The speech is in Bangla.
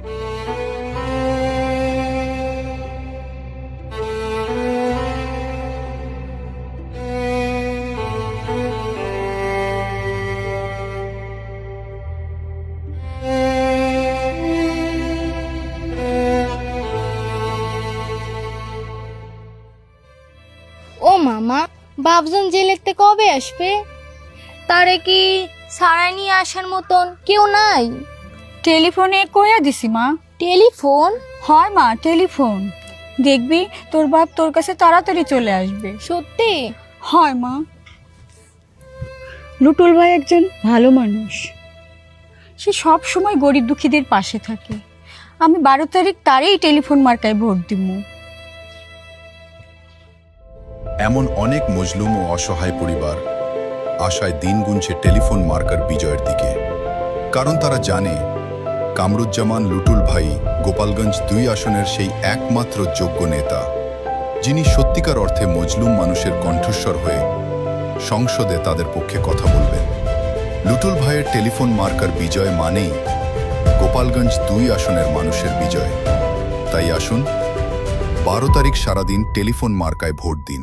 ও মামা বাবজন জেলেতে কবে আসবে? তারে কি সারাই নিয়ে আসার মতন কেউ নাই? টেলিফোনে কইয়া দিছি মা। টেলিফোন? হয় মা টেলিফোন। দেখবি তোর বাপ তোর কাছে তাড়াতাড়ি চলে আসবে। সত্যি? হয় মা। লুটুল ভাই একজন ভালো মানুষ। সে সব সময় গরিব দুঃখীদের পাশে থাকে। আমি বারো তারিখ তারই টেলিফোন মার্কায় ভোট দিব। এমন অনেক মজলুম ও অসহায় পরিবার আশায় দিন গুনছে টেলিফোন মার্কার বিজয়ের দিকে। কারণ তারা জানে কামরুজ্জামান লুটুল ভাই গোপালগঞ্জ দুই আসনের সেই একমাত্র যোগ্য নেতা, যিনি সত্যিকার অর্থে মজলুম মানুষের কণ্ঠস্বর হয়ে সংসদে তাদের পক্ষে কথা বলবেন। লুটুল ভাইয়ের টেলিফোন মার্কার বিজয় মানেই গোপালগঞ্জ দুই আসনের মানুষের বিজয়। তাই আসুন, বারো তারিখ সারাদিন টেলিফোন মার্কায় ভোট দিন।